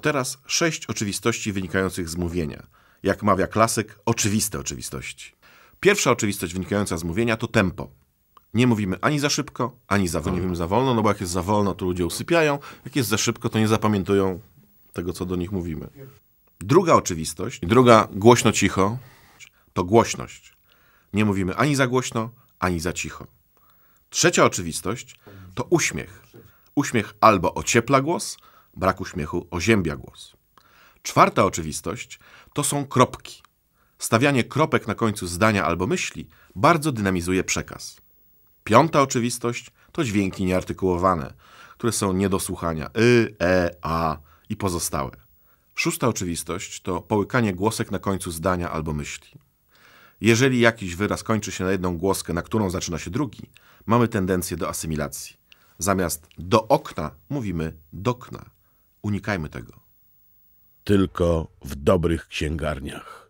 Teraz sześć oczywistości wynikających z mówienia. Jak mawia klasyk, oczywiste oczywistości. Pierwsza oczywistość wynikająca z mówienia to tempo. Nie mówimy ani za szybko, ani za wolno. Nie mówimy za wolno, no bo jak jest za wolno, to ludzie usypiają. Jak jest za szybko, to nie zapamiętują tego, co do nich mówimy. Druga oczywistość, druga głośno cicho, to głośność. Nie mówimy ani za głośno, ani za cicho. Trzecia oczywistość to uśmiech. Uśmiech albo ociepla głos, brak uśmiechu oziębia głos. Czwarta oczywistość to są kropki. Stawianie kropek na końcu zdania albo myśli bardzo dynamizuje przekaz. Piąta oczywistość to dźwięki nieartykułowane, które są nie do słuchania. Y, e, a i pozostałe. Szósta oczywistość to połykanie głosek na końcu zdania albo myśli. Jeżeli jakiś wyraz kończy się na jedną głoskę, na którą zaczyna się drugi, mamy tendencję do asymilacji. Zamiast do okna mówimy dokna. Unikajmy tego. Tylko w dobrych księgarniach.